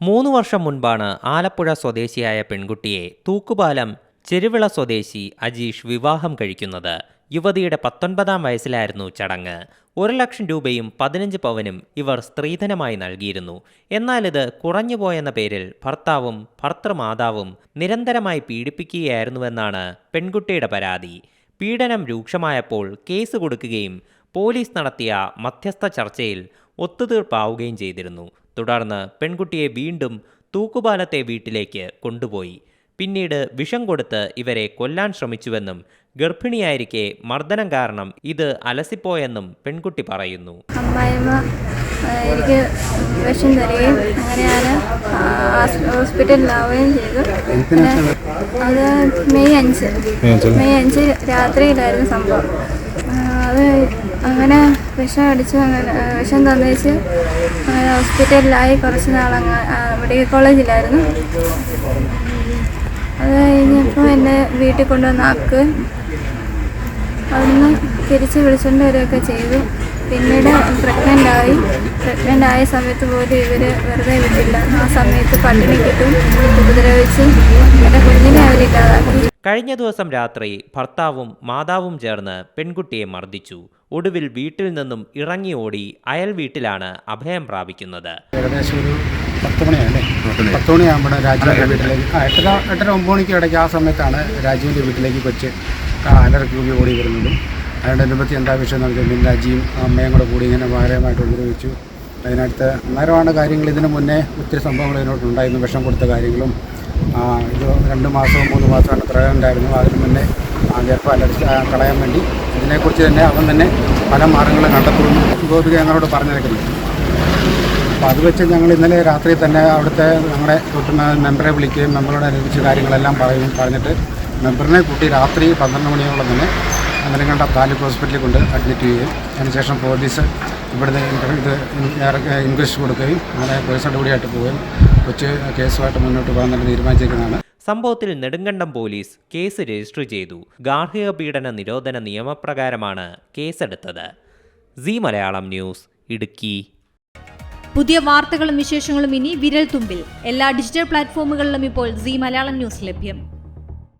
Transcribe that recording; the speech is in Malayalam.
മൂന്ന് വർഷം മുൻപാണ് ആലപ്പുഴ സ്വദേശിയായ പെൺകുട്ടിയെ തൂക്കുപാലം ചെരുവിള സ്വദേശി അജീഷ് വിവാഹം കഴിക്കുന്നത്. യുവതിയുടെ പത്തൊൻപതാം വയസ്സിലായിരുന്നു ചടങ്ങ്. ഒരു ലക്ഷം രൂപയും പതിനഞ്ച് പവനും ഇവർ സ്ത്രീധനമായി നൽകിയിരുന്നു. എന്നാൽ ഇത് കുറഞ്ഞുപോയെന്ന പേരിൽ ഭർത്താവും ഭർത്തൃമാതാവും നിരന്തരമായി പീഡിപ്പിക്കുകയായിരുന്നുവെന്നാണ് പെൺകുട്ടിയുടെ പരാതി. പീഡനം രൂക്ഷമായപ്പോൾ കേസ് കൊടുക്കുകയും പോലീസ് നടത്തിയ മധ്യസ്ഥ ചർച്ചയിൽ ഒത്തുതീർപ്പാവുകയും ചെയ്തിരുന്നു. തുടർന്ന് പെൺകുട്ടിയെ വീണ്ടും തൂക്കുപാലത്തെ വീട്ടിലേക്ക് കൊണ്ടുപോയി. പിന്നീട് വിഷം കൊടുത്ത് ഇവരെ കൊല്ലാൻ ശ്രമിച്ചുവെന്നും ഗർഭിണിയായിരിക്കെ മർദ്ദനം കാരണം ഇത് അലസിപ്പോയെന്നും പെൺകുട്ടി പറയുന്നു. എനിക്ക് വിഷം തരികയും അങ്ങനെ ഞാൻ ഹോസ്പിറ്റലിലാവുകയും ചെയ്തു. പിന്നെ അത് മെയ് അഞ്ച്. മെയ് അഞ്ച്. രാത്രിയിലായിരുന്നു സംഭവം. അത് അങ്ങനെ വിഷം അടിച്ചു അങ്ങനെ വിഷം തന്നേച്ച് അങ്ങനെ ഹോസ്പിറ്റലിലായി കുറച്ച് നാളങ്ങ് മെഡിക്കൽ കോളേജിലായിരുന്നു. അത് കഴിഞ്ഞപ്പോൾ എന്നെ വീട്ടിൽ കൊണ്ടുവന്ന് ആക്ക് അവിടുന്ന് തിരിച്ച് വിളിച്ചുകൊണ്ട് വരികയൊക്കെ ചെയ്തു. പിന്നീട് പ്രഗ്നന്റ് ആയി. പ്രഗ്നന്റ് ആയ സമയത്ത് പോലും ഇവർ വെറുതെ വിട്ടില്ല. ആ സമയത്ത് പട്ടിണി കിട്ടും ഉപദ്രവിച്ച്. കഴിഞ്ഞ ദിവസം രാത്രി ഭർത്താവും മാതാവും ചേർന്ന് പെൺകുട്ടിയെ മർദ്ദിച്ചു. ഒടുവിൽ വീട്ടിൽ നിന്നും ഇറങ്ങി ഓടി അയൽ വീട്ടിലാണ് അഭയം പ്രാപിക്കുന്നത്. ഏകദേശം ഒരു പത്ത് മണിയാണല്ലേ പത്ത് മണിയാകുമ്പോൾ രാജുവിന്റെ വീട്ടിലേക്ക് ആ എട്ടര എട്ടര ഒമ്പത് മണിക്ക് ഇടയ്ക്ക് ആ സമയത്താണ് രാജുവിന്റെ വീട്ടിലേക്ക് കൊച്ച് കൂടി ഓടി വരുന്നതും. അതിനോടനുബന്ധി എന്താ വിഷയം എന്ന് പറഞ്ഞാൽ രാജിയും അമ്മയും കൂടെ കൂടി ഇങ്ങനെ ഭാരമായിട്ട് ഉപദ്രവിച്ചു. അതിനടുത്ത് അന്നേരമാണ് കാര്യങ്ങൾ. ഇതിനു മുന്നേ ഒത്തിരി സംഭവങ്ങൾ ഇതിനോട്ടുണ്ടായിരുന്നു വിഷം കൊടുത്ത കാര്യങ്ങളും ഇത് രണ്ട് മാസവും മൂന്ന് മാസമാണ് ഉണ്ടായിരുന്നു അതിന് മുന്നേ ആ ഗർഭം അലർച്ച കളയാൻ വേണ്ടി ഇതിനെക്കുറിച്ച് തന്നെ അവൻ തന്നെ പല മാർഗങ്ങളും കണ്ടെത്തുമെന്ന് ഗോപിക ഞങ്ങളോട് പറഞ്ഞിരിക്കുന്നു. അപ്പോൾ അത് വെച്ച് ഞങ്ങൾ ഇന്നലെ രാത്രി തന്നെ അവിടുത്തെ ഞങ്ങളുടെ തൊട്ട് മെമ്പറെ വിളിക്കുകയും മെമ്പറോട് അനുസരിച്ച് കാര്യങ്ങളെല്ലാം പറയും പറഞ്ഞിട്ട് മെമ്പറിനെ കൂട്ടി രാത്രി പന്ത്രണ്ട് മണിയോളം തന്നെ നെടുങ്കണ്ട താലൂക്ക് ഹോസ്പിറ്റലിൽ കൊണ്ട് അഡ്മിറ്റ് ചെയ്യുകയും. അതിനുശേഷം പോലീസ് ഇവിടുന്ന് ഇത് ഇൻക്വസ്റ്റ് കൊടുക്കുകയും അങ്ങനെ പോലീസ് നടപടിയായിട്ട് പോവുകയും കൊച്ച് കേസുമായിട്ട് മുന്നോട്ട് പോകാൻ തീരുമാനിച്ചിരിക്കുന്നതാണ്. സംഭവത്തിൽ നെടുങ്കണ്ടം പോലീസ് കേസ് രജിസ്റ്റർ ചെയ്തു. ഗാർഹിക പീഡന നിരോധന നിയമപ്രകാരമാണ് കേസെടുത്തത്. C Malayalam news Idukki. പുതിയ വാർത്തകളും വിശേഷങ്ങളും ഇനി വിരൽ തുമ്പിൽ. എല്ലാ ഡിജിറ്റൽ പ്ലാറ്റ്ഫോമുകളിലും ഇപ്പോൾ സി മലയാളം ന്യൂസ് ലഭ്യം.